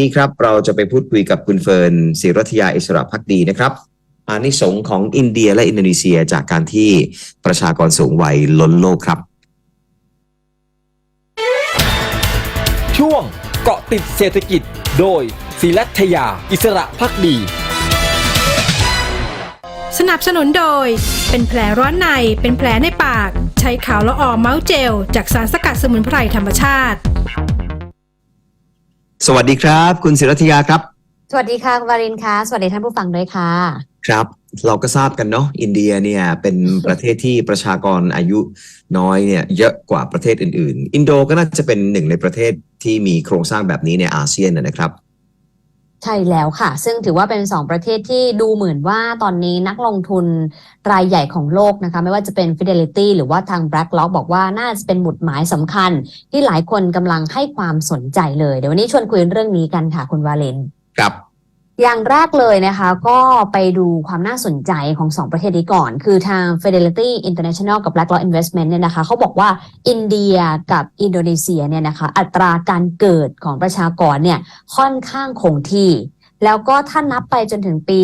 นี้ครับเราจะไปพูดคุยกับคุณเฟิร์นศิรัทยาอิสระพักดีนะครับอานิสงส์ของอินเดียและอินโดนีเซียจากการที่ประชากรสูงวัยล้นโลกครับ ช่วงเกาะติดเศรษฐกิจ โดยศิรัทยาอิสระพักดี สนับสนุนโดย เป็นแผลร้อนในเป็นแผลในปาก ใช้ขาวละออเมาส์เจล จากสารสกัดสมุนไพรธรรมชาติ สวัสดีครับ คุณศิรัทยาครับ สวัสดีค่ะคุณวารินค่ะ สวัสดีท่านผู้ฟังด้วยค่ะ ครับ เราก็ทราบกันเนาะอินเดียเนี่ยเป็นประเทศที่ประชากรอายุน้อยเนี่ยเยอะกว่าประเทศอื่น ๆ อินโดก็น่าจะเป็นหนึ่งในประเทศที่มีโครงสร้างแบบนี้ในอาเซียนนะนะครับ ใช่แล้วค่ะ ซึ่งถือว่าเป็นสองประเทศที่ดูเหมือนว่าตอนนี้นักลงทุนรายใหญ่ของโลกนะคะ ไม่ว่าจะเป็น Fidelity หรือว่าทาง BlackRock บอกว่าน่าจะเป็นหมุดหมายสำคัญ ที่หลายคนกำลังให้ความสนใจเลย เดี๋ยววันนี้ชวนคุยเรื่องนี้กันค่ะคุณวาเลนครับ อย่างแรกเลยนะคะ ก็ไปดูความน่าสนใจของสองประเทศนี้ก่อน คือทาง Fidelity International กับ BlackRock Investment เนี่ยนะคะเขาบอกว่าอินเดียกับอินโดนีเซียเนี่ยนะคะอัตราการเกิดของประชากรเนี่ยค่อนข้างคงที่ แล้วก็ถ้านับไปจนถึงปี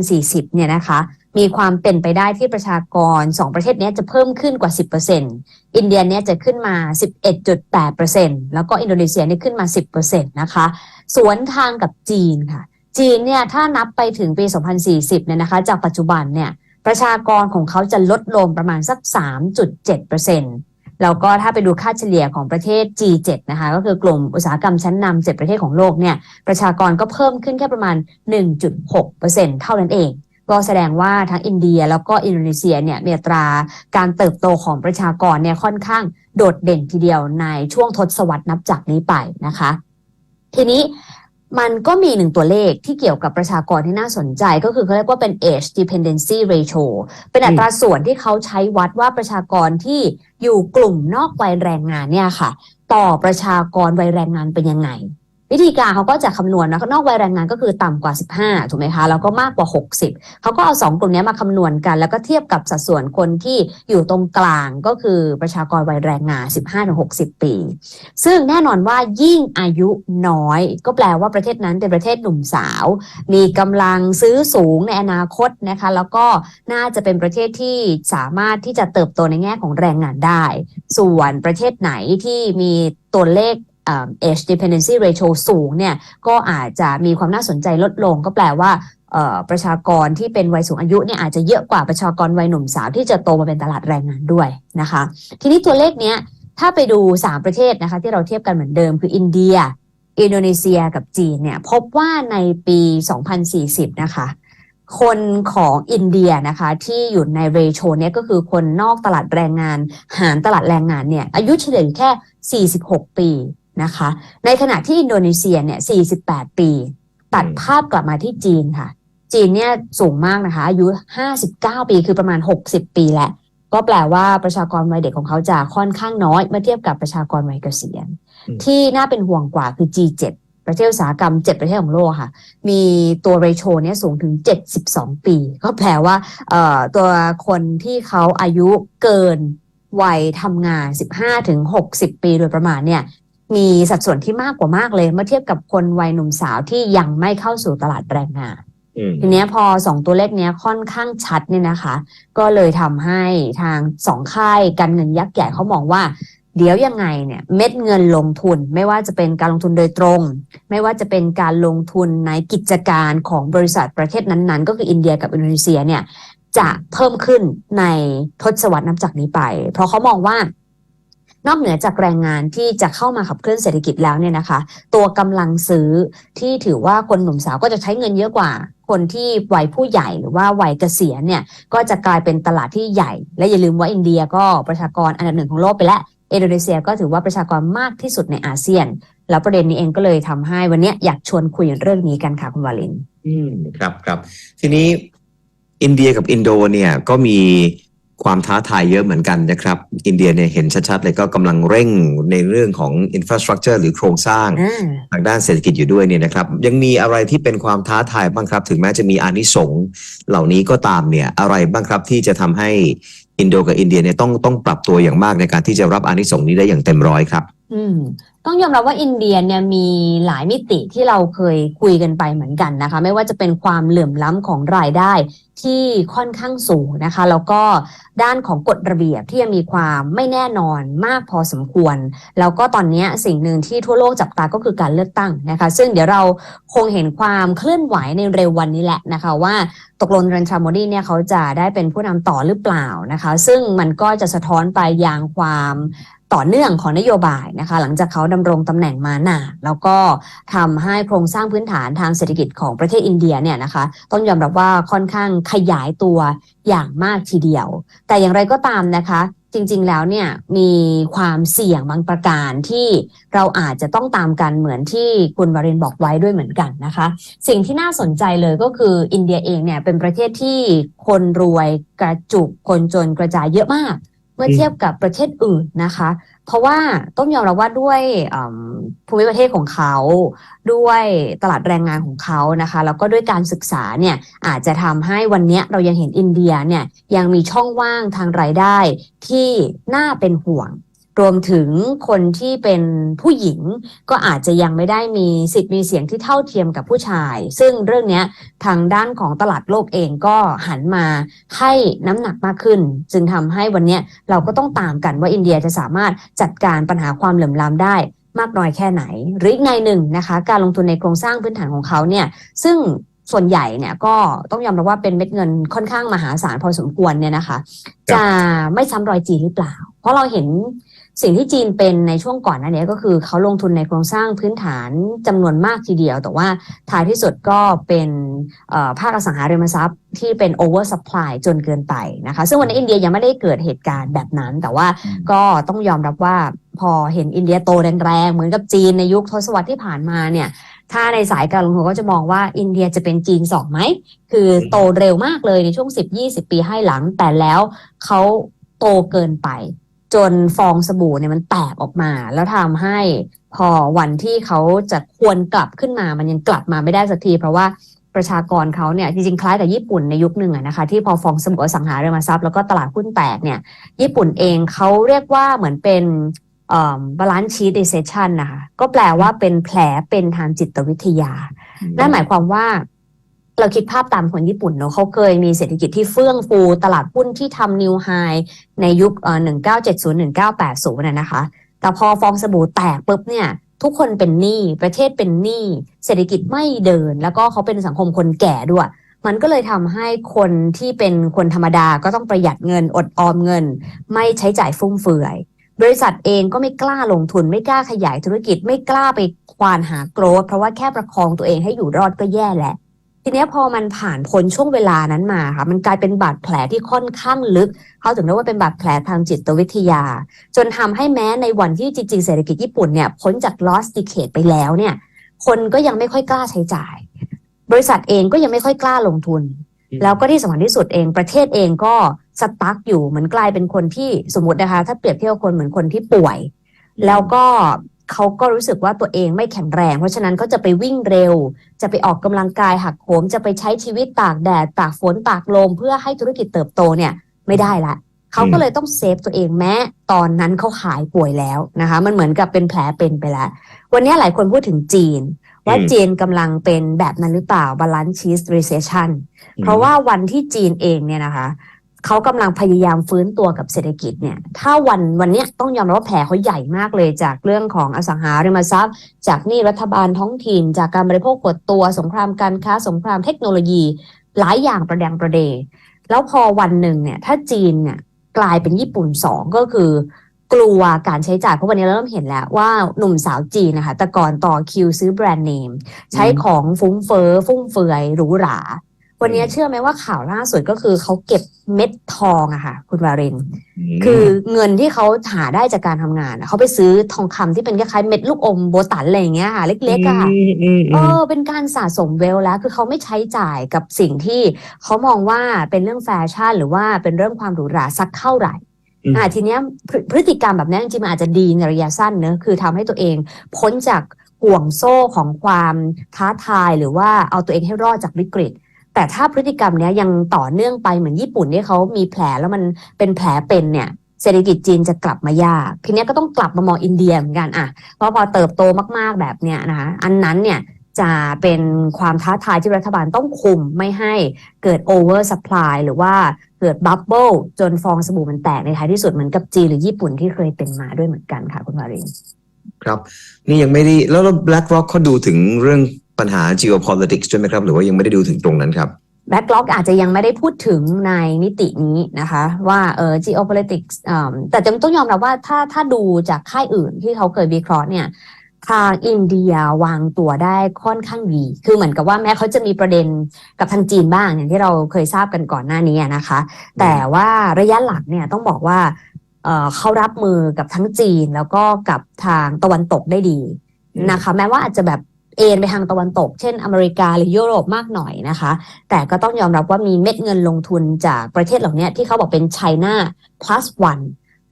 2040 เนี่ยนะคะมีความเป็นไปได้ที่ประชากร 2 ประเทศนี้จะเพิ่มขึ้นกว่า 10%อินเดียเนี่ยจะขึ้นมา 11.8%แล้วก็อินโดนีเซียเนี่ยขึ้นมา 10%นะคะ สวนทางกับจีนค่ะ จีนเนี่ยถ้านับไปถึงปี 2040 เนี่ยนะคะจากปัจจุบันเนี่ยประชากรของเขาจะลดลงประมาณสัก 3.7%แล้วก็ถ้าไปดูค่าเฉลี่ยของประเทศ G7 นะคะก็คือกลุ่มอุตสาหกรรมชั้นนำ7ประเทศของโลกเนี่ยประชากรก็เพิ่มขึ้นแค่ประมาณ 1.6%เท่านั้นเอง ก็แสดงว่าทั้งอินเดียแล้วก็อินโดนีเซียเนี่ยมีตราการเติบโตของประชากรเนี่ยค่อนข้างโดดเด่นทีเดียวในช่วงทศวรรษนับจากนี้ไปนะคะ ทีนี้ มันก็มีหนึ่งตัวเลขที่เกี่ยวกับประชากรที่น่าสนใจก็คือเขาเรียกว่าเป็น age dependency ratio เป็นอัตราส่วนที่เขาใช้วัดว่าประชากรที่อยู่กลุ่มนอกวัยแรงงานเนี่ยค่ะ ต่อประชากรวัยแรงงานเป็นยังไง วิธีการเขาก็จะคำนวณนะนอกวัยแรงงานก็คือต่ำกว่า 15 ถูกไหมคะ แล้วก็มากกว่า 60 เขาก็เอา 2 กลุ่มนี้มาคำนวณกัน แล้วก็เทียบกับสัดส่วนคนที่อยู่ตรงกลางก็คือประชากรวัยแรงงาน 15-60 ปี ซึ่งแน่นอนว่ายิ่งอายุน้อย ก็แปลว่าประเทศนั้นเป็นประเทศหนุ่มสาว มีกำลังซื้อสูงในอนาคตนะคะ แล้วก็น่าจะเป็นประเทศที่สามารถที่จะเติบโตในแง่ของแรงงานได้ ส่วนประเทศไหนที่มีตัวเลข age dependency ratio สูงเนี่ยก็อาจจะมีความน่าสนใจลดลง ก็แปลว่าประชากรที่เป็นวัยสูงอายุเนี่ยอาจจะเยอะกว่าประชากรวัยหนุ่มสาวที่จะโตมาเป็นตลาดแรงงานด้วยนะคะ ทีนี้ตัวเลขเนี้ยถ้าไปดู 3 ประเทศนะคะที่เราเทียบกันเหมือนเดิมคืออินเดีย อินโดนีเซียกับจีนเนี่ยพบว่าในปี 2040 นะคะคนของอินเดียนะคะที่อยู่ในเรโชเนี่ยก็คือคนนอกตลาดแรงงาน หารตลาดแรงงานเนี่ยอายุเฉลี่ยแค่ 46 ปี นะคะ ในขณะที่อินโดนีเซียเนี่ย 48 ปี ตัดภาพกลับมาที่จีนค่ะ จีนเนี่ยสูงมากนะคะ อายุ 59 ปีคือประมาณ 60 ปีแหละ ก็แปลว่าประชากรวัยเด็กของเขาจะค่อนข้างน้อย เมื่อเทียบกับประชากรวัยเกษียณอืมที่น่าเป็นห่วงกว่าคือ G7 ประเทศอุตสาหกรรม 7 ประเทศของโลกค่ะ มีตัวเรโชเนี่ยสูงถึง 72 ปี ก็แปลว่าเอ่อตัวคนที่เขาอายุเกินวัยทำงาน 15-60 ปีโดยประมาณเนี่ย มีสัดส่วนที่มากกว่ามากเลยเมื่อเทียบกับคนวัยหนุ่มสาวที่ยังไม่เข้าสู่ตลาดแรงงานอืมทีเนี้ยพอสองตัวเลขเนี้ยค่อนข้างชัดเนี่ยนะคะ ก็เลยทำให้ทางสองค่ายการเงินยักษ์ใหญ่เขามองว่า เดี๋ยวยังไงเนี่ยเม็ดเงินลงทุน ไม่ว่าจะเป็นการลงทุนโดยตรง ไม่ว่าจะเป็นการลงทุนในกิจการของบริษัทประเทศนั้นๆ ก็คืออินเดียกับอินโดนีเซียเนี่ยจะเพิ่มขึ้นในทศวรรษนับจากนี้ไป เพราะเขามองว่า นอกเหนือจากแรงงานที่จะเข้ามาขับเคลื่อนเศรษฐกิจแล้วเนี่ยนะคะ ตัวกำลังซื้อที่ถือว่าคนหนุ่มสาวก็จะใช้เงินเยอะกว่า คนที่วัยผู้ใหญ่หรือว่าวัยเกษียณเนี่ยก็จะกลายเป็นตลาดที่ใหญ่ และอย่าลืมว่าอินเดียก็ประชากรอันดับหนึ่งของโลกไปแล้วอินโดนีเซียก็ถือว่าประชากรมากที่สุดในอาเซียน แล้วประเด็นนี้เองก็เลยทำให้วันนี้อยากชวนคุยเรื่องนี้กันค่ะคุณวาลิน อืมครับครับทีนี้อินเดียกับอินโดเนี่ยก็มี ความท้าทายเยอะเหมือนกันนะครับ อินเดียเนี่ยเห็นชัดๆเลยก็กำลังเร่งในเรื่องของอินฟราสตรักเจอร์หรือโครงสร้างอ่าทางด้านเศรษฐกิจอยู่ด้วยเนี่ยนะครับ ยังมีอะไรที่เป็นความท้าทายบ้างครับ ถึงแม้จะมีอานิสงส์เหล่านี้ก็ตามเนี่ยอะไรบ้างครับที่จะทำให้อินโดกับอินเดียเนี่ยต้องต้องปรับตัวอย่างมากในการที่จะรับอานิสงส์นี้ได้อย่างเต็มร้อยครับ อืมต้องยอมรับว่าอินเดียเนี่ยมีหลายมิติที่เราเคยคุยกันไปเหมือนกันนะคะ ไม่ว่าจะเป็นความเหลื่อมล้ำของรายได้ที่ค่อนข้างสูงนะคะ แล้วก็ด้านของกฎระเบียบที่ยังมีความไม่แน่นอนมากพอสมควร แล้วก็ตอนนี้สิ่งหนึ่งที่ทั่วโลกจับตาก็คือการเลือกตั้งนะคะ ซึ่งเดี๋ยวเราคงเห็นความเคลื่อนไหวในเร็ววันนี้แหละนะคะ ว่าตกลงนเรนทราโมดีเนี่ยเขาจะได้เป็นผู้นำต่อหรือเปล่านะคะ ซึ่งมันก็จะสะท้อนไปยังความ ต่อเนื่องของนโยบายนะคะ หลังจากเขาดำรงตำแหน่งมานานแล้วก็ทำให้โครงสร้างพื้นฐานทางเศรษฐกิจของประเทศอินเดียเนี่ยนะคะ ต้องยอมรับว่าค่อนข้างขยายตัวอย่างมากทีเดียว แต่อย่างไรก็ตามนะคะ จริงๆแล้วเนี่ยมีความเสี่ยงบางประการที่เราอาจจะต้องตามกันเหมือนที่คุณวารินบอกไว้ด้วยเหมือนกันนะคะ สิ่งที่น่าสนใจเลยก็คืออินเดียเองเนี่ยเป็นประเทศที่คนรวยกระจุกคนจนกระจายเยอะมาก เมื่อเทียบกับประเทศอื่นนะคะ เพราะว่าต้องยอมรับว่าด้วยภูมิประเทศของเขา ด้วยตลาดแรงงานของเขานะคะ แล้วก็ด้วยการศึกษาเนี่ยอาจจะทำให้วันนี้เรายังเห็นอินเดียเนี่ยยังมีช่องว่างทางรายได้ที่น่าเป็นห่วง รวมถึงคนที่เป็นผู้หญิงก็อาจจะยังไม่ได้มีสิทธิ์มีเสียงที่เท่าเทียมกับผู้ชาย ซึ่งเรื่องนี้ทางด้านของตลาดโลกเองก็หันมาให้น้ำหนักมากขึ้น จึงทำให้วันนี้เราก็ต้องตามกันว่าอินเดียจะสามารถจัดการปัญหาความเหลื่อมล้ำได้มากน้อยแค่ไหน หรืออีกในหนึ่งนะคะ การลงทุนในโครงสร้างพื้นฐานของเขาเนี่ย ซึ่งส่วนใหญ่เนี่ยก็ต้องยอมรับว่าเป็นเม็ดเงินค่อนข้างมหาศาลพอสมควรเนี่ยนะคะ จะไม่ซ้ำรอยจีนหรือเปล่า เพราะเราเห็น สิ่งที่จีนเป็นในช่วงก่อนหน้านี้ก็คือเขาลงทุนในโครงสร้างพื้นฐานจำนวนมากทีเดียว แต่ว่าท้ายที่สุดก็เป็นภาคอสังหาริมทรัพย์ที่เป็น over supply จนเกินไปนะคะ ซึ่งวันนี้อินเดียยังไม่ได้เกิดเหตุการณ์แบบนั้น แต่ว่าก็ต้องยอมรับว่าพอเห็นอินเดียโตแรงๆ เหมือนกับจีนในยุคทศวรรษที่ผ่านมาเนี่ยถ้าในสายการลงทุนก็จะมองว่าอินเดียจะเป็นจีนสองไหม คือโตเร็วมากเลยในช่วง 10-20 ปีให้หลัง แต่แล้วเขาโตเกินไป จนฟองสบู่เนี่ยมันแตกออกมา แล้วทำให้พอวันที่เขาจะควรกลับขึ้นมา มันยังกลับมาไม่ได้สักที เพราะว่าประชากรเขาเนี่ยจริงๆคล้ายกับญี่ปุ่นในยุคหนึ่งอะนะคะที่พอฟองสบู่อสังหาริมทรัพย์แล้วก็ตลาดหุ้นแตกเนี่ยญี่ปุ่นเองเขาเรียกว่าเหมือนเป็นบาลานซ์ชีต recession นะคะก็แปลว่าเป็นแผลเป็นทางจิตวิทยา นั่นหมายความว่า เราคิดภาพตามคนญี่ปุ่นเนอะเขาเคยมีเศรษฐกิจที่เฟื่องฟู ตลาดหุ้นที่ทำนิวไฮในยุคเอ่อ1970 1980น่ะนะคะ แต่พอฟองสบู่แตกปุ๊บเนี่ย ทุกคนเป็นหนี้ประเทศเป็นหนี้เศรษฐกิจไม่เดิน แล้วก็เขาเป็นสังคมคนแก่ด้วย มันก็เลยทำให้คนที่เป็นคนธรรมดาก็ต้องประหยัดเงินอดออมเงิน ไม่ใช้จ่ายฟุ่มเฟือย บริษัทเองก็ไม่กล้าลงทุนไม่กล้าขยายธุรกิจไม่กล้าไปควานหาโกรธเพราะว่าแค่ประคองตัวเองให้อยู่รอดก็แย่แหละ ทีนี้พอมันผ่านพ้นช่วงเวลานั้นมาค่ะมันกลายเป็นบาดแผลที่ค่อนข้างลึก เขาถึงเรียกว่าเป็นบาดแผลทางจิตวิทยา จนทำให้แม้ในวันที่จริงๆเศรษฐกิจญี่ปุ่นเนี่ยพ้นจาก lost decade ไปแล้วเนี่ย คนก็ยังไม่ค่อยกล้าใช้จ่าย บริษัทเองก็ยังไม่ค่อยกล้าลงทุน แล้วก็ที่สำคัญที่สุดเองประเทศเองก็สตั๊กอยู่เหมือนกลายเป็นคนที่สมมตินะคะ ถ้าเปรียบเทียบคนเหมือนคนที่ป่วย แล้วก็ เขาก็รู้สึกว่าตัวเองไม่แข็งแรง เพราะฉะนั้นก็จะไปวิ่งเร็ว จะไปออกกำลังกายหักโหมจะไปใช้ชีวิตตากแดดตากฝนตากลม เพื่อให้ธุรกิจเติบโตเนี่ยไม่ได้ละเขาก็เลยต้องเซฟตัวเองแม้ตอนนั้นเขาหายป่วยแล้วนะคะ มันเหมือนกับเป็นแผลเป็นไปแล้ว วันนี้หลายคนพูดถึงจีน ว่าอืมจีนกำลังเป็นแบบนั้นหรือเปล่า balance sheet recession เพราะว่าวันที่จีนเองเนี่ยนะคะ เขากำลังพยายามฟื้นตัวกับเศรษฐกิจเนี่ย ถ้าวันวันนี้ต้องยอมรับว่าแผลเขาใหญ่มากเลยจากเรื่องของอสังหาริมทรัพย์ จากนี้รัฐบาลท้องถิ่น จากการบริโภคกดตัวสงครามการค้าสงครามเทคโนโลยี หลายอย่างประดังประเด แล้วพอวันหนึ่งเนี่ยถ้าจีนเนี่ยกลายเป็นญี่ปุ่นสองก็คือกลัวการใช้จ่ายเพราะวันนี้เราเริ่มเห็นแล้วว่าหนุ่มสาวจีนนะคะแต่ก่อนต่อคิวซื้อแบรนด์เนม ใช้ของฟุ้งเฟ้อฟุ่มเฟือยหรูหรา วันนี้เชื่อไหมว่าข่าวล่าสุดก็คือเขาเก็บเม็ดทองอะค่ะ คุณวารินมคือเงินที่เขาหาได้จากการทำงานอะเขาไปซื้อทองคำที่เป็นคล้ายๆเม็ดลูกอมโบตันอะไรอย่างเงี้ยค่ะ เล็กๆอะค่ะอืมอืมเออืมอเป็นการสะสมเวลแล้ว คือเขาไม่ใช้จ่ายกับสิ่งที่เขามองว่าเป็นเรื่องแฟชั่น หรือว่าเป็นเรื่องความหรูหราสักเท่าไหร่อืมอ่าทีเนี้ยพฤพฤติกรรมแบบนี้จริงๆมันอาจจะดีในระยะสั้นเนอะคือทำให้ตัวเองพ้นจากห่วงโซ่ของความท้าทายหรือว่าเอาตัวเองให้รอดจากวิกฤต แต่ถ้าพฤติกรรมเนี้ยยังต่อเนื่องไปเหมือนญี่ปุ่นที่เขามีแผลแล้วมันเป็นแผลเป็นเนี่ยเศรษฐกิจจีนจะกลับมายาก ทีเนี้ยก็ต้องกลับมามองอินเดียเหมือนกันอะเพราะพอเติบโตมากๆแบบเนี้ยนะคะอันนั้นเนี่ยจะเป็นความท้าทายที่รัฐบาลต้องคุมไม่ให้เกิด over supply หรือว่าเกิดบับเบิลจนฟองสบู่มันแตกในท้ายที่สุดเหมือนกับจีนหรือญี่ปุ่นที่เคยเป็นมาด้วยเหมือนกันค่ะคุณวารินครับ นี่ยังไม่ได้แล้วแล้ว BlackRock เขาดูถึงเรื่อง ปัญหา geopolitics ด้วยไหมครับ หรือว่ายังไม่ได้ดูถึงตรงนั้นครับแบ็กล็อกอาจจะยังไม่ได้พูดถึงในมิตินี้นะคะ ว่าเออ geopolitics อ่าแต่จะต้องยอมรับว่าถ้าถ้าดูจากค่ายอื่นที่เขาเคยวิเคราะห์เนี่ยทางอินเดียวางตัวได้ค่อนข้างดี คือเหมือนกับว่าแม้เขาจะมีประเด็นกับทางจีนบ้างอย่างที่เราเคยทราบกันก่อนหน้านี้นะคะ แต่ว่าระยะหลังเนี่ยต้องบอกว่าเอ่อเขารับมือกับทั้งจีนแล้วก็กับทางตะวันตกได้ดีอืมนะคะ แม้ว่าอาจจะแบบ เอ็นไปทางตะวันตก เช่นอเมริกาหรือยุโรปมากหน่อยนะคะ แต่ก็ต้องยอมรับว่ามีเม็ดเงินลงทุนจากประเทศเหล่านี้ที่เขาบอกเป็น China plus one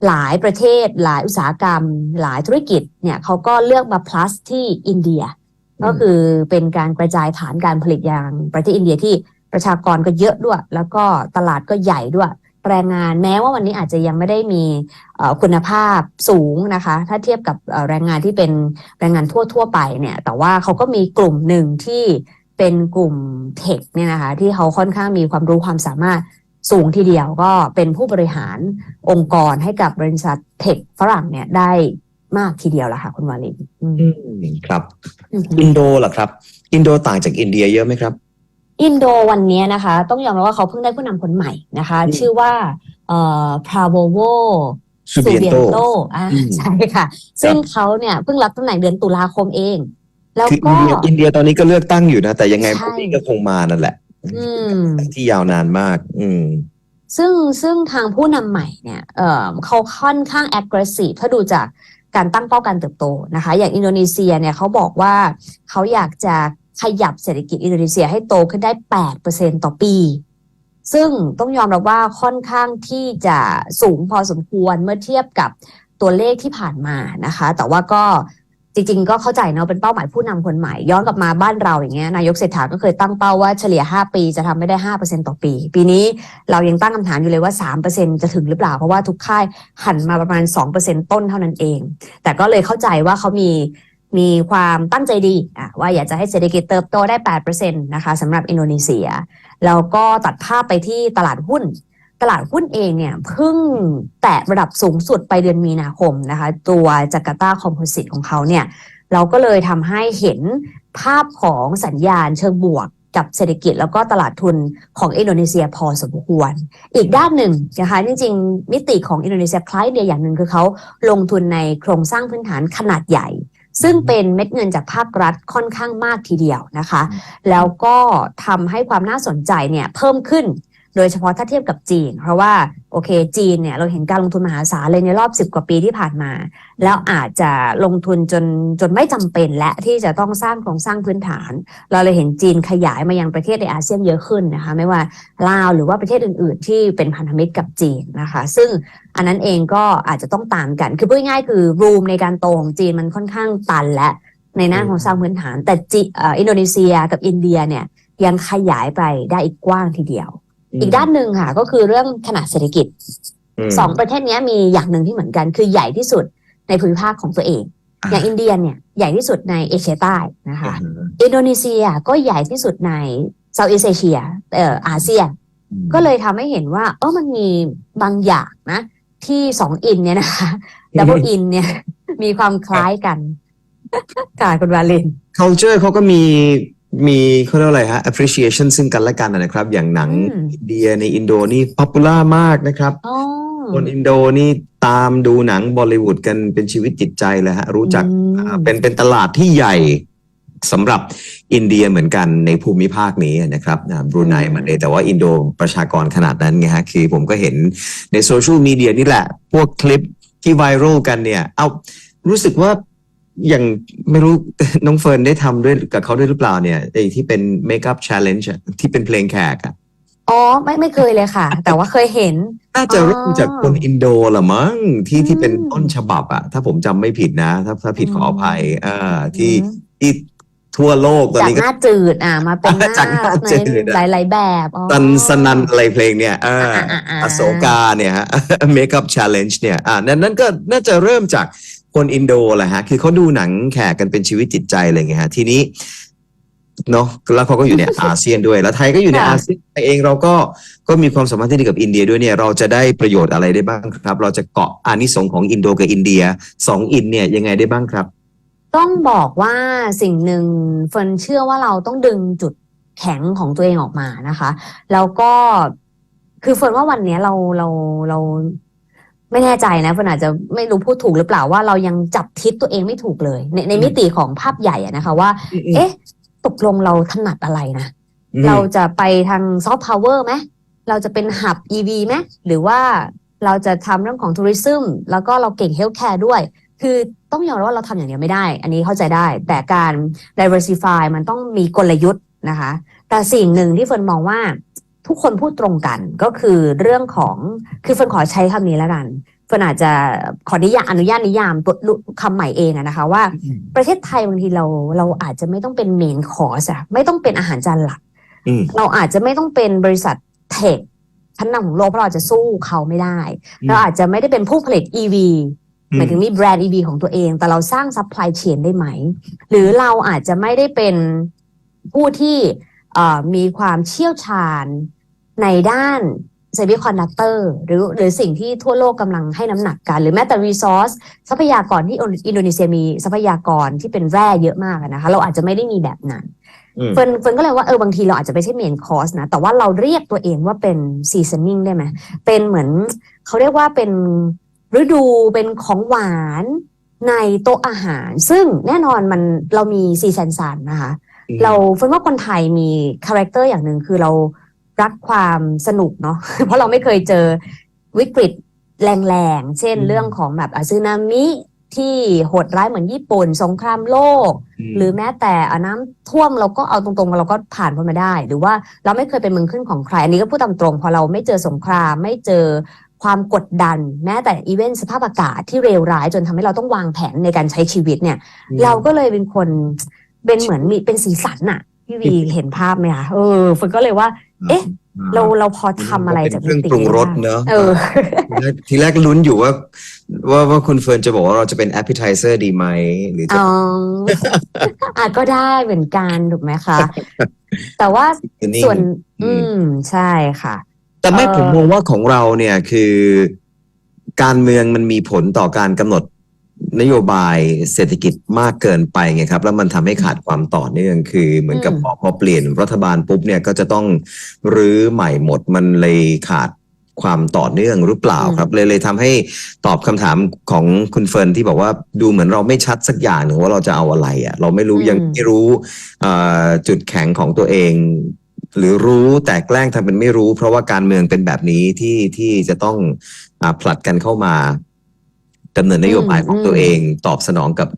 หลายประเทศ หลายอุตสาหกรรม หลายธุรกิจเนี่ยเขาก็เลือกมา plus ที่อินเดีย ก็คือเป็นการกระจายฐานการผลิตอย่างประเทศอินเดียที่ประชากรก็เยอะด้วย แล้วก็ตลาดก็ใหญ่ด้วย แรงงานแม้ว่าวันนี้อาจจะยังไม่ได้มีเอ่อคุณภาพสูงนะคะ ถ้าเทียบกับเอ่อแรงงานที่เป็นแรงงานทั่วทั่วๆไปเนี่ยแต่ว่าเขาก็มีกลุ่มหนึ่งที่เป็นกลุ่มเทคเนี่ยนะคะที่เขาค่อนข้างมีความรู้ความสามารถสูงทีเดียวก็เป็นผู้บริหารองค์กรให้กับบริษัทเทคฝรั่งเนี่ยได้มากทีเดียวละค่ะ คุณวาลินอืมอืมครับอืมอินโดล่ะครับ อินโดต่างจากอินเดียเยอะไหมครับ อินโดวันนี้นะคะ ต้องยอมรับว่าเขาเพิ่งได้ผู้นำคนใหม่นะคะอืมชื่อว่าเอ่อพราโวโว Subianto อ่าอืมใช่ค่ะ ซึ่งเขาเนี่ยเพิ่งรับตำแหน่งเดือนตุลาคมเอง แล้วคือก็อินเดียอินเดียตอนนี้ก็เลือกตั้งอยู่นะ แต่ยังไงใช่พวกนี้ก็คงมานั่นแหละอืมที่ยาวนานมาก อืมซึ่งซึ่งทางผู้นำใหม่เนี่ยเอ่อเขาค่อนข้าง aggressive ถ้าดูจากการตั้งเป้าการเติบโตนะคะ อย่างอินโดนีเซียเนี่ยเขาบอกว่าเขาอยากจะ ขยับเศรษฐกิจอินโดนีเซียให้โตขึ้นได้ 8%ต่อปี ซึ่งต้องยอมรับว่าค่อนข้างที่จะสูงพอสมควรเมื่อเทียบกับตัวเลขที่ผ่านมานะคะ แต่ว่าก็จริงๆ ก็เข้าใจเนาะเป็นเป้าหมายผู้นำคนใหม่ ย้อนกลับมาบ้านเราอย่างเงี้ยนายกเศรษฐาก็เคยตั้งเป้าว่าเฉลี่ย 5 ปีจะทำไม่ได้ 5%ต่อปี ปีนี้เรายังตั้งคำถามอยู่เลยว่า 3%จะถึงหรือเปล่า เพราะว่าทุกค่ายหันมาประมาณ 2%ต้นเท่านั้นเอง แต่ก็เลยเข้าใจว่าเขามี มีความตั้งใจดีว่าอยากจะให้เศรษฐกิจเติบโตได้ 8%นะคะสำหรับอินโดนีเซีย แล้วก็ตัดภาพไปที่ตลาดหุ้น ตลาดหุ้นเองเนี่ยเพิ่งแตะระดับสูงสุดไปเดือนมีนาคมนะคะ ตัวจาการ์ตาคอมโพสิตของเขาเนี่ยเราก็เลยทำให้เห็นภาพของสัญญาณเชิงบวกกับเศรษฐกิจแล้วก็ตลาดทุนของอินโดนีเซียพอสมควร อีกด้านหนึ่งนะคะจริงๆ มิติของอินโดนีเซียคล้ายเดียอย่างหนึ่งคือเขาลงทุนในโครงสร้างพื้นฐานขนาดใหญ่ ซึ่งเป็นเม็ดเงินจากภาครัฐค่อนข้างมากทีเดียวนะคะ แล้วก็ทำให้ความน่าสนใจเนี่ยเพิ่มขึ้น โดยเฉพาะถ้าเทียบกับจีน เพราะว่าโอเคจีนเนี่ยเราเห็นการลงทุนมหาศาลเลยในรอบ 10 กว่าปีที่ผ่านมา แล้วอาจจะลงทุนจนจนไม่จำเป็นและที่จะต้องสร้างโครงสร้างพื้นฐาน เราเลยเห็นจีนขยายมายังประเทศในอาเซียนเยอะขึ้นนะคะไม่ว่าลาวหรือว่าประเทศอื่น ๆ ที่เป็นพันธมิตรกับจีนนะคะ ซึ่งอันนั้นเองก็อาจจะต้องตามกัน คือพูดง่ายคือรูมในการโตของจีนมันค่อนข้างตันและในหน้าโครงสร้างพื้นฐาน แต่จีอินโดนีเซียกับอินเดียเนี่ยยังขยายไปได้อีกกว้างทีเดียว อีกด้านหนึ่งค่ะ ก็คือเรื่องขนาดเศรษฐกิจมสองประเทศเนี้ยมีอย่างหนึ่งที่เหมือนกัน คือใหญ่ที่สุดในภูมิภาคของตัวเองอ่าอย่างอินเดียเนี่ยใหญ่ที่สุดในเอเชียใต้นะคะอืมอินโดนีเซียก็ใหญ่ที่สุดในเซาท์อีสเอเชียเอ่ออาเซียนก็เลยทำให้เห็นว่าเออมันมีบางอย่างนะ ที่สองอินเนี่ยนะคะดับเบิลอินเนี่ยมีความคล้ายกันค่ะคุณวาลิน culture เขาก็มี มีเขาเรียกว่าอะไรฮะ appreciation ซึ่งกันและกันนะครับ อย่างหนังอืม อินเดียในอินโดนี่ popular มากนะครับ อ๋อคนอินโดนี่ตามดูหนังบอลลิวูดกันเป็นชีวิตจิตใจเลยฮะ รู้จักอืม อ่าเป็นเป็นตลาดที่ใหญ่สำหรับอินเดียเหมือนกันในภูมิภาคนี้นะครับบรูไนมาเลยแต่ว่าอินโดประชากรขนาดนั้นไงฮะ คือผมก็เห็นในโซเชียลมีเดียนี่แหละ พวกคลิปที่ไวรัลกันเนี่ย เอารู้สึกว่า อย่างไม่รู้น้องเฟิร์นได้ทำด้วยกับเขาด้วยหรือเปล่าเนี่ยไอ้ที่เป็นเมคอัพ challenge อะที่เป็นเพลงแขกอะอ๋อไม่ไม่เคยเลยค่ะ แต่ว่าเคยเห็น น่าจะเริ่มจากคนอินโดละมั้งที่ที่เป็นอืมต้นฉบับอะถ้าผมจำไม่ผิดนะ ถ้าถ้าผิดขออภัยเอ่าที่อืมที่ทั่วโลกตอนจากนี้หก็น้าจืดอะมาเป็นหน้าจากหน้าจืดอะหลายหลายๆแบบอ๋อตันสนันอะไรเพลงเนี่ยอ่าอ่าอ่าอ่าอโศกาเนี่ยฮะ Makeup Challenge เนี่ยอ่านั่นนั่นก็น่าจะเริ่มจาก คนอินโดแหละฮะ คือเขาดูหนังแขกกันเป็นชีวิตจิตใจอะไรเงี้ยฮะ ทีนี้เนาะแล้วเขาก็อยู่ในอาเซียนด้วย แล้วไทยก็อยู่ในค่ะอาเซียนเองเราก็ก็มีความสัมพันธ์ที่ดีกับอินเดียด้วยเนี่ยเราจะได้ประโยชน์อะไรได้บ้างครับ เราจะเกาะอานิสงส์ของอินโดกับอินเดียสองอินเนี่ยยังไงได้บ้างครับ ต้องบอกว่าสิ่งหนึ่งเฟิร์นเชื่อว่าเราต้องดึงจุดแข็งของตัวเองออกมานะคะ แล้วก็คือเฟิร์นว่าวันเนี้ยเราเราเรา ไม่แน่ใจนะเฟิร์นอาจจะไม่รู้พูดถูกหรือเปล่าว่าเรายังจับทิศตัวเองไม่ถูกเลย ในในมิติของภาพใหญ่อะนะคะว่า เอ๊ะตกลงเราถนัดอะไรนะอืมเราจะไปทางซอฟต์พาวเวอร์ไหมเราจะเป็นหับ EV ไหมหรือว่าเราจะทำเรื่องของทัวริซึมแล้วก็เราเก่งเฮลท์แคร์ด้วย คือต้องยอมรับว่าเราทำอย่างเดียวไม่ได้ อันนี้เข้าใจได้ แต่การ diversify มันต้องมีกลยุทธ์นะคะ แต่สิ่งหนึ่งที่เฟิร์นมองว่า ทุกคนพูดตรงกันก็คือเรื่องของคือเฟิร์นขอใช้คำนี้แล้วกันเฟิร์นอาจจะขอนิยามอนุญาตนิยามตัวคำใหม่เองอะนะคะว่าประเทศไทยบางทีเราเราอาจจะไม่ต้องเป็นเมนคอร์สอะไม่ต้องเป็นอาหารจานหลักอืมเราอาจจะไม่ต้องเป็นบริษัทเทคชั้นนำของโลกเพราะเราอาจจะสู้เขาไม่ได้อืมเราอาจจะไม่ได้เป็นผู้ผลิต EV อืมหมายถึงมีแบรนด์ EV ของตัวเอง แต่เราสร้างซัพพลายเชนได้ไหม หรือเราอาจจะไม่ได้เป็นผู้ที่เอ่อมีความเชี่ยวชาญ ในด้านเซมิคอนดักเตอร์หรือหรือสิ่งที่ทั่วโลกกำลังให้น้ำหนักกัน หรือแม้แต่รีซอสทรัพยากรที่อินโดนีเซียมีทรัพยากรที่เป็นแร่เยอะมากอะนะคะ เราอาจจะไม่ได้มีแบบนั้นอืมเฟิร์นเฟิร์นก็เลยว่าเออบางทีเราอาจจะไม่ใช่เมนคอร์สนะ แต่ว่าเราเรียกตัวเองว่าเป็นซีซันนิ่งได้ไหมเป็นเหมือนเขาเรียกว่าเป็นฤดูเป็นของหวานในโต๊ะอาหาร ซึ่งแน่นอนมันเรามีซีซันซันนะคะ เราเฟิร์นว่าคนไทยมีคาแรคเตอร์อย่างหนึ่งคือเรา รักความสนุกเนาะเพราะเราไม่เคยเจอวิกฤตแรงๆ เช่นอืมเรื่องของแบบอาซึนามิที่โหดร้ายเหมือนญี่ปุ่น สงครามโลก หรือแม้แต่อะน้ำท่วมเราก็เอาตรงๆ เราก็ผ่านพ้นมาได้ หรือว่าเราไม่เคยเป็นเมืองขึ้นของใคร อันนี้ก็พูดตามตรงพอเราไม่เจอสงคราม ไม่เจอความกดดัน แม้แต่อีเวนต์สภาพอากาศที่เลวร้ายจนทำให้เราต้องวางแผนในการใช้ชีวิตเนี่ย เราก็เลยเป็นคนเป็นเหมือนมีเป็นสีสันน่ะ พี่วีเห็นภาพไหมคะเออฝนก็เลยว่า เอ๊ะ เราเราพอทำอะไรจากเป็นเครื่องปรุงรสเนอะเออทีแรกทีแรกลุ้นอยู่ว่า ว่าว่าคุณเฟิร์นจะบอกว่าเราจะเป็น appetizer ดีไหมหรือจะอ๋ออาจก็ได้เหมือนกันถูกไหมคะ แต่ว่าเป็นนิ่งส่วน อือืมมใช่ค่ะ แต่ไม่เอ่อผมมองว่าของเราเนี่ยคือ การเมืองมันมีผลต่อการกำหนด นโยบายเศรษฐกิจมากเกินไปไงครับ แล้วมันทำให้ขาดความต่อเนื่องคือเหมือนกับพอพอเปลี่ยนรัฐบาลปุ๊บเนี่ยก็จะต้องรื้อใหม่หมดมันเลยขาดความต่อเนื่องหรือเปล่าครับ เลยเลยทำให้ตอบคำถามของคุณเฟิร์นที่บอกว่าดูเหมือนเราไม่ชัดสักอย่างหนึ่งว่าเราจะเอาอะไรอะ เราไม่รู้ยังไม่รู้เอ่อจุดแข็งของตัวเอง หรือรู้แต่แกล้งทำเป็นไม่รู้ เพราะว่าการเมืองเป็นแบบนี้ที่ที่จะต้องอาผลัดกันเข้ามา ดำเนินนโยบายของตัวเอง ตอบสนองกับ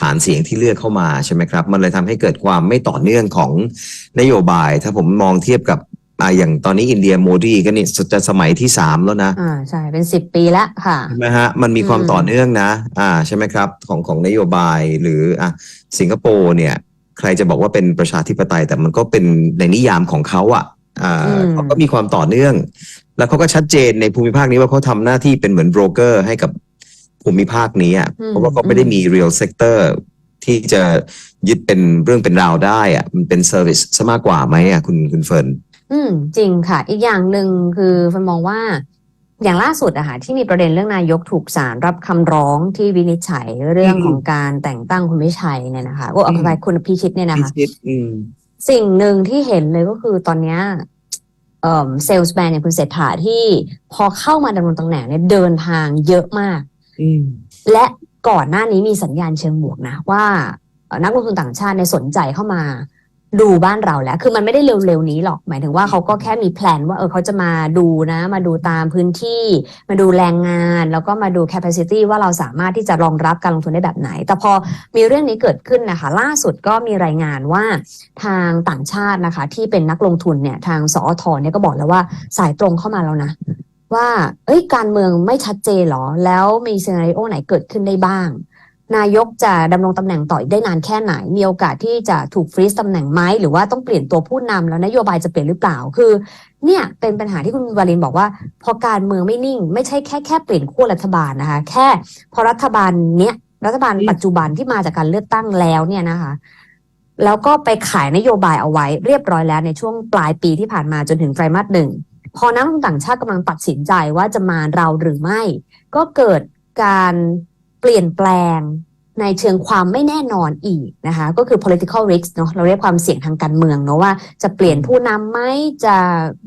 ฐานเสียงที่เลือกเข้ามาใช่ไหมครับ มันเลยทำให้เกิดความไม่ต่อเนื่องของนโยบาย ถ้าผมมองเทียบกับอ่าอย่างตอนนี้อินเดียโมดีก็นี่จะสมัยที่สามแล้วนะอ่าใช่เป็นสิบปีแล้วค่ะใช่ไหมฮะมันมีความอืมต่อเนื่องนะ อ่าใช่ไหมครับ ของของนโยบายหรืออะสิงคโปร์เนี่ย ใครจะบอกว่าเป็นประชาธิปไตย แต่มันก็เป็นในนิยามของเขาอะอ่าเขาก็มีความต่อเนื่อง แล้วเขาก็ชัดเจนในภูมิภาคนี้ว่าเขาทำหน้าที่เป็นเหมือนโบรกเกอร์ให้กับ ภูมิภาคนี้อะเพราะว่าเขาไม่ได้มี real sector ที่จะยึดเป็นเรื่องเป็นราวได้อะมันเป็น service ซะมากกว่าไหมอะคุณคุณเฟิร์นอืม จริงค่ะ อีกอย่างหนึ่งคือฟันมองว่า อย่างล่าสุดอะค่ะที่มีประเด็นเรื่องนายกถูกศาลรับคำร้องที่วินิจฉัยเรื่องอืมของการแต่งตั้งคุณวิชัยเนี่ยนะคะก็อภิปรายคุณพิชิตเนี่ยนะคะพิชิตอืมสิ่งหนึ่งที่เห็นเลยก็คือตอนเนี้ยเอ่อเซลส์แมนอย่างคุณเศรษฐาที่พอเข้ามาดำรงตำแหน่งเนี่ยเดินทางเยอะมากอืม และก่อนหน้านี้มีสัญญาณเชิงบวกนะว่านักลงทุนต่างชาติเนี่ยสนใจเข้ามาดูบ้านเราแล้ว คือมันไม่ได้เร็วๆนี้หรอก หมายถึงว่าเขาก็แค่มีแพลนว่าเออเขาจะมาดูนะ มาดูตามพื้นที่ มาดูแรงงาน แล้วก็มาดู capacity ว่าเราสามารถที่จะรองรับการลงทุนได้แบบไหน แต่พอมีเรื่องนี้เกิดขึ้นนะคะ ล่าสุดก็มีรายงานว่าทางต่างชาตินะคะ ที่เป็นนักลงทุนเนี่ย ทางสอทเนี่ยก็บอกแล้วว่าสายตรงเข้ามาแล้วนะ ว่า เอ้ยการเมืองไม่ชัดเจนเหรอ แล้วมีซีนารีโอไหนเกิดขึ้นได้บ้าง นายกจะดำรงตำแหน่งต่ออีกได้นานแค่ไหน มีโอกาสที่จะถูกฟรีซตำแหน่งไหมหรือว่าต้องเปลี่ยนตัวผู้นำแล้วนโยบายจะเปลี่ยนหรือเปล่าคือ เนี่ยเป็นปัญหาที่คุณวารินบอกว่า พอการเมืองไม่นิ่ง ไม่ใช่แค่แค่เปลี่ยนขั้วรัฐบาลนะคะ แค่พอรัฐบาลเนี้ยรัฐบาลปัจจุบันที่มาจากการเลือกตั้งแล้วเนี่ยนะคะแล้วก็ไปขายนโยบายเอาไว้เรียบร้อยแล้วในช่วงปลายปีที่ผ่านมาจนถึงไตรมาสหนึ่ง พอนักลงทุนต่างชาติกำลังตัดสินใจว่าจะมาเราหรือไม่ ก็เกิดการเปลี่ยนแปลงในเชิงความไม่แน่นอนอีกนะคะก็คือ political risk เนาะเราเรียกความเสี่ยงทางการเมืองเนาะว่าจะเปลี่ยนผู้นำไหมจะ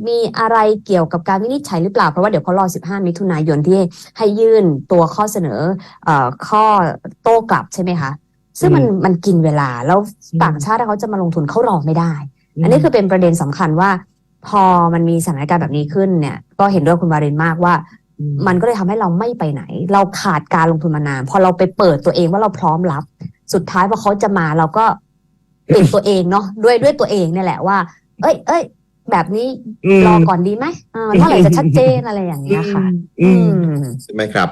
มีอะไรเกี่ยวกับการวินิจฉัยหรือเปล่า เพราะว่าเดี๋ยวเขารอ 15 มิถุนายนที่ให้ยื่นตัวข้อเสนอเอ่อข้อโต้กลับใช่ไหมคะซึ่งมันมันกินเวลา แล้วต่างชาติถ้าเขาจะมาลงทุนเขารอไม่ได้ อันนี้คือเป็นประเด็นสำคัญว่า พอมันมีสถานการณ์แบบนี้ขึ้นเนี่ย ก็เห็นด้วยคุณวารินมากว่า มันก็เลยทำให้เราไม่ไปไหน เราขาดการลงทุนมานานพอเราไปเปิดตัวเองว่าเราพร้อมรับ สุดท้ายพอเขาจะมาเราก็ปิดตัวเองเนาะด้วยด้วยตัวเองเนี่ยแหละว่า เอ้ยเอ้ยแบบนี้อืมรอก่อนดีไหมเออเมื่อไหร่จะชัดเจนอะไรอย่างเงี้ยค่ะอือืมมใช่ไหมครับ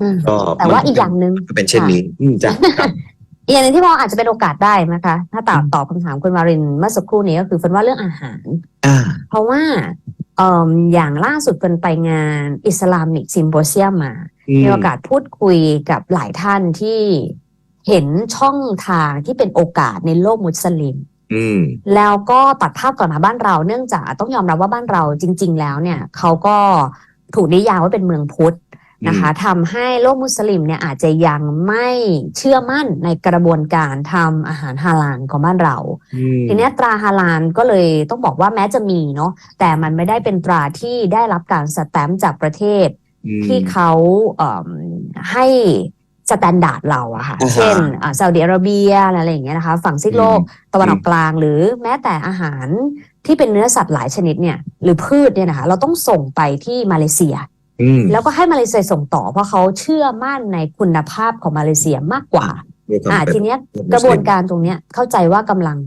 อืมก็แต่ว่าอีกอย่างหนึ่งก็เป็นเช่นนี้อืมจ้ะครับ อีกอย่างหนึ่งที่มองอาจจะเป็นโอกาสได้นะคะ ถ้าตอบตอบคำถามคุณวารินเมื่อสักครู่นี้ก็คือเฟิร์นว่าเรื่องอาหารอ่าเพราะว่าเอ่ออย่างล่าสุดเป็นไปงานอิสลามิกซิมโ s เซียมมา มีโอกาสพูดคุยกับหลายท่านที่เห็นช่องทางที่เป็นโอกาสในโลกมุสลิมอืมแล้วก็ตัดภาพก่อนมาบ้านเราเนื่องจากต้องยอมรับว่าบ้านเราจริง ๆ แล้วเนี่ยเขาก็ถูกนิยามว่าเป็นเมืองพุทธ นะคะทำให้โลกมุสลิมเนี่ยอาจจะยังไม่เชื่อมั่นในกระบวนการทำอาหารฮาลาลของบ้านเราอืมทีเนี้ยตราฮาลาลก็เลยต้องบอกว่าแม้จะมีเนาะแต่มันไม่ได้เป็นตราที่ได้รับการสแตมป์จากประเทศอืมที่เขาเอิ่มให้สแตนดาร์ดเราอะค่ะอ่าฮะเช่นอ่าซาอุดิอาระเบียอะไรอย่างเงี้ยนะคะ ฝั่งซีกโลกตะวันออกกลางหรือแม้แต่อาหารที่เป็นเนื้อสัตว์หลายชนิดเนี่ยหรือพืชเนี่ยนะคะเราต้องส่งไปที่มาเลเซียอืม แล้วก็ให้มาเลเซียส่งต่อเพราะเขาเชื่อมั่นในคุณภาพของมาเลเซียมากกว่าด้วยความอ่าเป็นทีเนี้ยกระบวนการตรงเนี้ยเข้าใจว่ากำลัง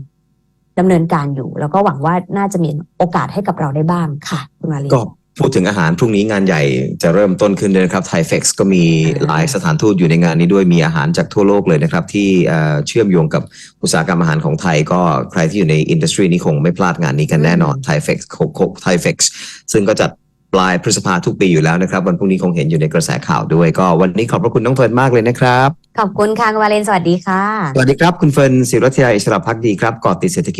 ดำเนินการอยู่ แล้วก็หวังว่าน่าจะมีโอกาสให้กับเราได้บ้างค่ะ คุณมาลีก็พูดถึงอาหารพรุ่งนี้งานใหญ่จะเริ่มต้นขึ้นเลยนะครับไทเฟกก็มีหลายสถานทูตอยู่ในงานนี้ด้วยมีอาหารจากทั่วโลกเลยนะครับ ที่เอ่อเชื่อมโยงกับอุตสาหกรรมอาหารของไทย ก็ใครที่อยู่ในอินดัสทรีนี้คงไม่พลาดงานนี้กันแน่นอนไทเฟกโคโคไทเฟกซึ่งก็จัดป ลายพฤษภาทุกปีอยู่แล้วนะครับ วันพรุ่งนี้คงเห็นอยู่ในกระแสข่าวด้วยก็วันนี้ขอบพระคุณน้องเฟิร์นมากเลยนะครับ ขอบคุณค่ะคุณวาเลนสวัสดีค่ะ สวัสดีครับคุณเฟิร์นศิรัทยาอิสระพักดีครับเกาะติดเศรษฐกิจ